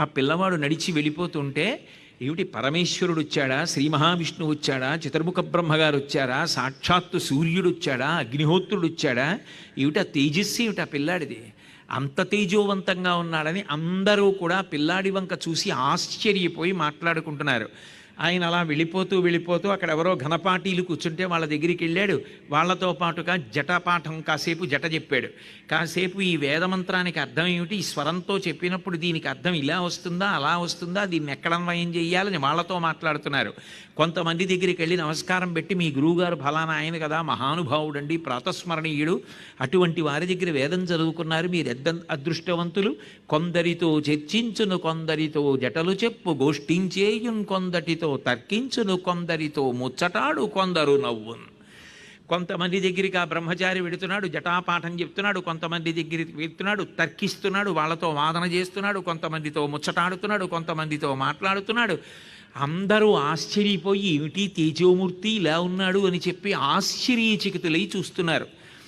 ఆ పిల్లవాడు నడిచి వెళ్ళిపోతుంటే ఏమిటి పరమేశ్వరుడు వచ్చాడా శ్రీ మహావిష్ణువు వచ్చాడా చిత్రముఖ బ్రహ్మగారు వచ్చారా సాక్షాత్తు సూర్యుడు వచ్చాడా అగ్నిహోత్రుడు వచ్చాడా ఏమిటి ఆ తేజస్సు? ఏమిటి ఆ పిల్లాడిది? అంత తేజోవంతంగా ఉన్నాడని అందరూ కూడా పిల్లాడి వంక చూసి ఆశ్చర్యపోయి మాట్లాడుకుంటున్నారు. ఆయన అలా వెళ్ళిపోతూ వెళ్ళిపోతూ అక్కడ ఎవరో ఘనపాటీలు కూర్చుంటే వాళ్ళ దగ్గరికి వెళ్ళాడు. వాళ్ళతో పాటుగా జటపాఠం కాసేపు జట చెప్పాడు. కాసేపు ఈ వేదమంత్రానికి అర్థం ఏమిటి? ఈ స్వరంతో చెప్పినప్పుడు దీనికి అర్థం ఇలా వస్తుందా అలా వస్తుందా? దీన్ని ఎక్కడ అన్వయం చేయాలని వాళ్ళతో మాట్లాడుతున్నారు. కొంతమంది దగ్గరికి వెళ్ళి నమస్కారం పెట్టి మీ గురువుగారు ఫలానా ఆయన కదా మహానుభావుడండి ప్రాతస్మరణీయుడు. అటువంటి వారి దగ్గర వేదం చదువుకున్నారు. మీరు ఎద్ద అదృష్టవంతులు? కొందరితో చర్చించును కొందరితో జటలు చెప్పు. గోష్ఠించేయున్ కొందటితో తర్కించును కొందరితో ముచ్చటాడు కొందరు నవ్వును. కొంతమంది దగ్గరికి ఆ బ్రహ్మచారి వెడుతున్నాడు జటాపాఠం చెప్తున్నాడు కొంతమంది దగ్గరికి వెళ్తున్నాడు తర్కిస్తున్నాడు వాళ్ళతో వాదన చేస్తున్నాడు కొంతమందితో ముచ్చటాడుతున్నాడు కొంతమందితో మాట్లాడుతున్నాడు. అందరూ ఆశ్చర్యపోయి ఏమిటి తేజోమూర్తి ఇలా ఉన్నాడు? అని చెప్పి ఆశ్చర్యచకితులై చూస్తున్నారు.